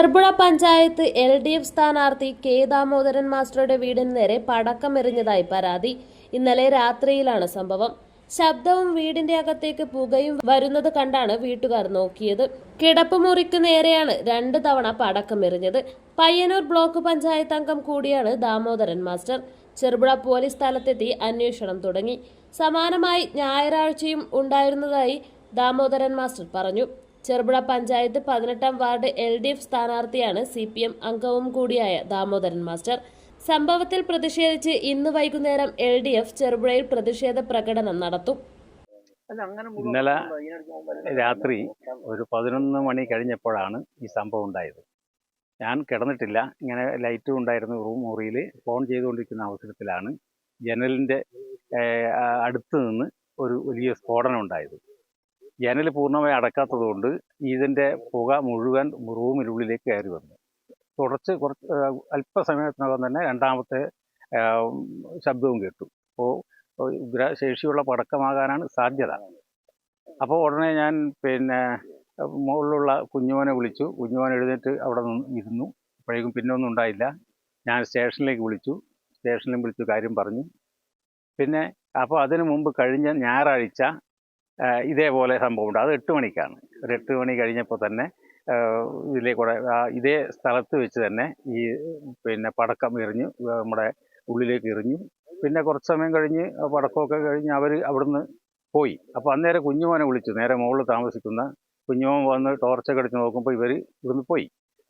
Cherupuzha panchayat L D F സ്ഥാനാർത്ഥി K Damodaran മാസ്റ്ററുടെ വീടിന് നേരെ പടക്കമെറിഞ്ഞതായി പരാതി. ഇന്നലെ രാത്രിയിലാണ് സംഭവം. ശബ്ദവും വീടിന്റെ അകത്തേക്ക് പുകയും വരുന്നത് കണ്ടാണ് വീട്ടുകാർ നോക്കിയത്. കിടപ്പുമുറിക്ക് നേരെയാണ് രണ്ട് തവണ പടക്കമെറിഞ്ഞത്. പയ്യന്നൂർ ബ്ലോക്ക് പഞ്ചായത്ത് അംഗം കൂടിയാണ് ദാമോദരൻ മാസ്റ്റർ. ചെറുപുഴ പോലീസ് സ്ഥലത്തെത്തി അന്വേഷണം തുടങ്ങി. സമാനമായി ഞായറാഴ്ചയും ഉണ്ടായിരുന്നതായി ദാമോദരൻ മാസ്റ്റർ പറഞ്ഞു. ചെറുപുഴ പഞ്ചായത്ത് പതിനെട്ടാം വാർഡ് എൽ ഡി എഫ് സ്ഥാനാർത്ഥിയാണ് സി പി എം അംഗവും കൂടിയായ ദാമോദരൻ മാസ്റ്റർ. സംഭവത്തിൽ പ്രതിഷേധിച്ച് ഇന്ന് വൈകുന്നേരം എൽ ഡി എഫ് ചെറുപുഴയിൽ പ്രതിഷേധ പ്രകടനം നടത്തും. ഇന്നലെ രാത്രി ഒരു പതിനൊന്ന് മണി കഴിഞ്ഞപ്പോഴാണ് ഈ സംഭവം ഉണ്ടായത്. ഞാൻ കിടന്നിട്ടില്ല. ഇങ്ങനെ ലൈറ്റും ഉണ്ടായിരുന്നു റൂം മുറിയിൽ. ഫോൺ ചെയ്തുകൊണ്ടിരിക്കുന്ന അവസരത്തിലാണ് ജനലിന്റെ അടുത്ത് നിന്ന് ഒരു വലിയ സ്ഫോടനം ഉണ്ടായത്. ജനൽ പൂർണമായി അടക്കാത്തത് കൊണ്ട് ഇതിന്റെ പുക മുഴുവൻ റൂമിനുള്ളിലേക്ക് കയറി വന്നു. തുടച്ച് കുറച്ച് അല്പസമയത്തിനകം തന്നെ രണ്ടാമത്തെ ശബ്ദവും കേട്ടു. അപ്പോൾ ശേഷിയുള്ള പടക്കമാകാനാണ് സാധ്യത. അപ്പോൾ ഉടനെ ഞാൻ പിന്നെ മുകളിലുള്ള കുഞ്ഞുമോനെ വിളിച്ചു. കുഞ്ഞുമോൻ എഴുന്നേറ്റ് അവിടെ നിന്ന് ഇരുന്നു. അപ്പോഴേക്കും പിന്നെ ഒന്നും ഉണ്ടായില്ല. ഞാൻ സ്റ്റേഷനിലേക്ക് വിളിച്ചു. സ്റ്റേഷനിലും വിളിച്ചു കാര്യം പറഞ്ഞു. പിന്നെ അപ്പോൾ അതിനു മുമ്പ് കഴിഞ്ഞ ഞായറാഴ്ച ഇതേപോലെ സംഭവമുണ്ട്. അത് എട്ട് മണിക്കാണ്. ഒരു എട്ട് മണി കഴിഞ്ഞപ്പോൾ തന്നെ ഇതിലേ കൂടെ ഇതേ സ്ഥലത്ത് വെച്ച് തന്നെ ഈ പിന്നെ പടക്കം എറിഞ്ഞു നമ്മുടെ ഉള്ളിലേക്ക് എറിഞ്ഞു പിന്നെ കുറച്ച് സമയം കഴിഞ്ഞ് പടക്കമൊക്കെ കഴിഞ്ഞ് അവർ അവിടുന്ന് പോയി. അപ്പോൾ അന്നേരം കുഞ്ഞുമോനെ വിളിച്ചു. നേരെ മുകളിൽ താമസിക്കുന്ന കുഞ്ഞുമോൻ വന്ന് ടോർച്ചൊക്കെ അടിച്ച് നോക്കുമ്പോൾ ഇവർ ഇവിടുന്ന് പോയി.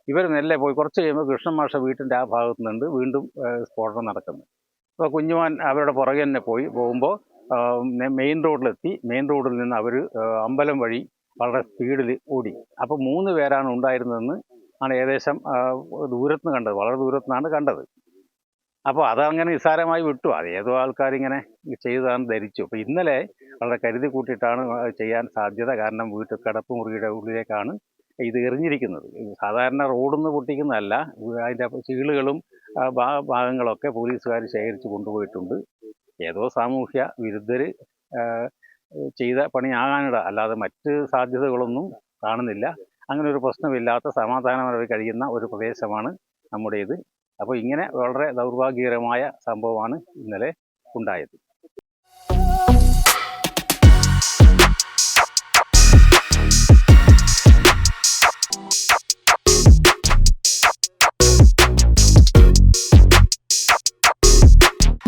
ഇവർ നെല്ലെ പോയി. കുറച്ച് കഴിയുമ്പോൾ കൃഷ്ണൻ മാഷ വീട്ടിന്റെ ആ ഭാഗത്തു നിന്നുണ്ട് വീണ്ടും സ്ഫോടനം നടക്കുന്നു. അപ്പോൾ കുഞ്ഞുമോൻ അവരുടെ പുറകെ തന്നെ പോയി. പോകുമ്പോൾ മെയിൻ റോഡിലെത്തി മെയിൻ റോഡിൽ നിന്ന് അവർ അമ്പലം വഴി വളരെ സ്പീഡിൽ ഓടി. അപ്പോൾ മൂന്ന് പേരാണ് ഉണ്ടായിരുന്നതെന്ന് ആണ് ഏകദേശം ആ, ദൂരത്ത് നിന്ന് കണ്ടത്. വളരെ ദൂരത്ത് നിന്നാണ് കണ്ടത്. അപ്പോൾ അതങ്ങനെ നിസ്സാരമായി വിട്ടു. അത് ഏതോ ആൾക്കാരിങ്ങനെ ചെയ്തതാണെന്ന് ധരിച്ചു. അപ്പോൾ ഇന്നലെ വളരെ കരുതി കൂട്ടിയിട്ടാണ് ചെയ്യാൻ സാധ്യത കാരണം വീട്ടിൽ കിടപ്പ് മുറിയുടെ ഉള്ളിലേക്കാണ് ഇത് എറിഞ്ഞിരിക്കുന്നത്. സാധാരണ റോഡൊന്ന് പൊട്ടിക്കുന്നതല്ല. അതിന്റെ ചീളുകളും ഭാഗങ്ങളൊക്കെ പോലീസുകാർ ശേഖരിച്ച് കൊണ്ടുപോയിട്ടുണ്ട്. ഏതോ സാമൂഹ്യ വിരുദ്ധർ ചെയ്ത പണിയാകാനിട. അല്ലാതെ മറ്റ് സാധ്യതകളൊന്നും കാണുന്നില്ല. അങ്ങനെ ഒരു പ്രശ്നമില്ലാത്ത സമാധാനപരമായി കഴിയുന്ന ഒരു പ്രദേശമാണ് നമ്മുടേത്. അപ്പോൾ ഇങ്ങനെ വളരെ ദൗർഭാഗ്യകരമായ സംഭവമാണ് ഇന്നലെ ഉണ്ടായത്.